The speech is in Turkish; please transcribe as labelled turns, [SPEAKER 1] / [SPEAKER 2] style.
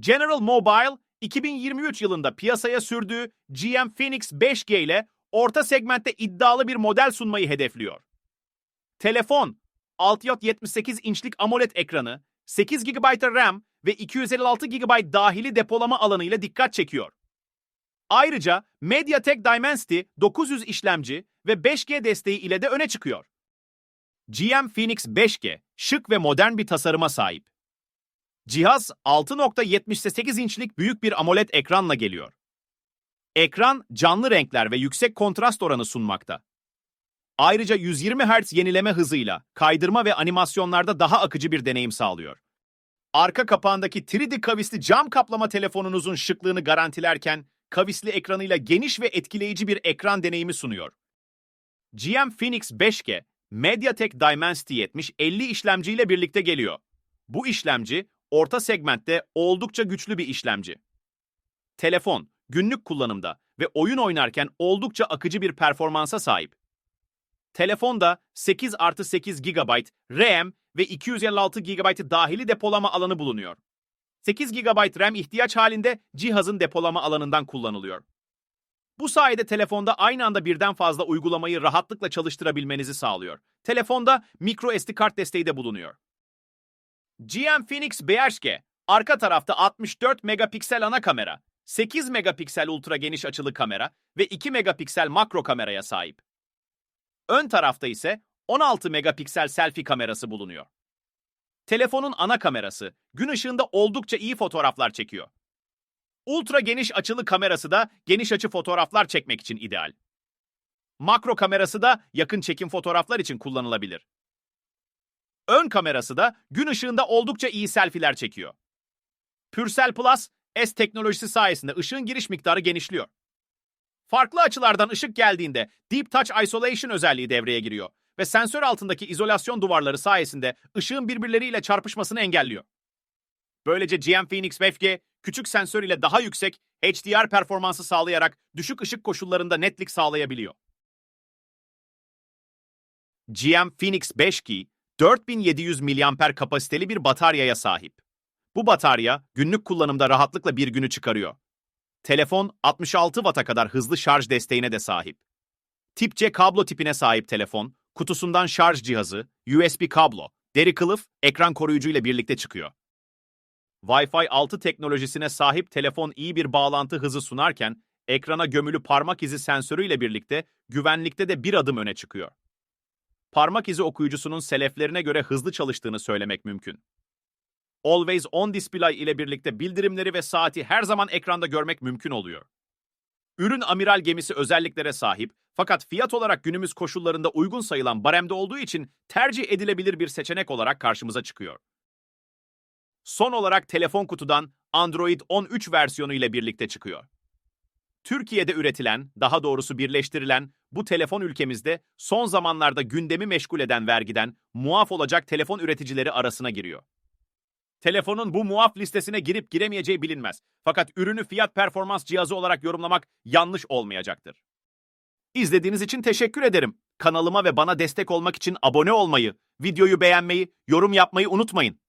[SPEAKER 1] General Mobile 2023 yılında piyasaya sürdüğü GM Phoenix 5G ile orta segmentte iddialı bir model sunmayı hedefliyor. Telefon 6.78 inçlik AMOLED ekranı, 8 GB RAM ve 256 GB dahili depolama alanıyla dikkat çekiyor. Ayrıca MediaTek Dimensity 900 işlemci ve 5G desteği ile de öne çıkıyor. GM Phoenix 5G şık ve modern bir tasarıma sahip. Cihaz 6.78 inçlik büyük bir AMOLED ekranla geliyor. Ekran canlı renkler ve yüksek kontrast oranı sunmakta. Ayrıca 120 Hz yenileme hızıyla kaydırma ve animasyonlarda daha akıcı bir deneyim sağlıyor. Arka kapağındaki 3D kavisli cam kaplama telefonunuzun şıklığını garantilerken kavisli ekranıyla geniş ve etkileyici bir ekran deneyimi sunuyor. GM Phoenix 5G, MediaTek Dimensity 70 50 işlemciyle birlikte geliyor. Bu işlemci orta segmentte oldukça güçlü bir işlemci. Telefon, günlük kullanımda ve oyun oynarken oldukça akıcı bir performansa sahip. Telefonda 8 artı 8 GB RAM ve 256 GB dahili depolama alanı bulunuyor. 8 GB RAM ihtiyaç halinde cihazın depolama alanından kullanılıyor. Bu sayede telefonda aynı anda birden fazla uygulamayı rahatlıkla çalıştırabilmenizi sağlıyor. Telefonda micro SD kart desteği de bulunuyor. GM Phoenix 5G, arka tarafta 64 megapiksel ana kamera, 8 megapiksel ultra geniş açılı kamera ve 2 megapiksel makro kameraya sahip. Ön tarafta ise 16 megapiksel selfie kamerası bulunuyor. Telefonun ana kamerası gün ışığında oldukça iyi fotoğraflar çekiyor. Ultra geniş açılı kamerası da geniş açı fotoğraflar çekmek için ideal. Makro kamerası da yakın çekim fotoğraflar için kullanılabilir. Ön kamerası da gün ışığında oldukça iyi selfiler çekiyor. Pürsel Plus, S teknolojisi sayesinde ışığın giriş miktarı genişliyor. Farklı açılardan ışık geldiğinde Deep Touch Isolation özelliği devreye giriyor ve sensör altındaki izolasyon duvarları sayesinde ışığın birbirleriyle çarpışmasını engelliyor. Böylece GM Phoenix 5G küçük sensör ile daha yüksek HDR performansı sağlayarak düşük ışık koşullarında netlik sağlayabiliyor. GM Phoenix 5G 4700 mAh kapasiteli bir bataryaya sahip. Bu batarya günlük kullanımda rahatlıkla bir günü çıkarıyor. Telefon 66 Watt'a kadar hızlı şarj desteğine de sahip. Tip C kablo tipine sahip telefon, kutusundan şarj cihazı, USB kablo, deri kılıf, ekran koruyucu ile birlikte çıkıyor. Wi-Fi 6 teknolojisine sahip telefon iyi bir bağlantı hızı sunarken, ekrana gömülü parmak izi sensörüyle birlikte güvenlikte de bir adım öne çıkıyor. Parmak izi okuyucusunun seleflerine göre hızlı çalıştığını söylemek mümkün. Always On Display ile birlikte bildirimleri ve saati her zaman ekranda görmek mümkün oluyor. Ürün amiral gemisi özelliklere sahip fakat fiyat olarak günümüz koşullarında uygun sayılan baremde olduğu için tercih edilebilir bir seçenek olarak karşımıza çıkıyor. Son olarak telefon kutudan Android 13 versiyonu ile birlikte çıkıyor. Türkiye'de üretilen, daha doğrusu birleştirilen bu telefon ülkemizde son zamanlarda gündemi meşgul eden vergiden muaf olacak telefon üreticileri arasına giriyor. Telefonun bu muaf listesine girip giremeyeceği bilinmez. Fakat ürünü fiyat performans cihazı olarak yorumlamak yanlış olmayacaktır. İzlediğiniz için teşekkür ederim. Kanalıma ve bana destek olmak için abone olmayı, videoyu beğenmeyi, yorum yapmayı unutmayın.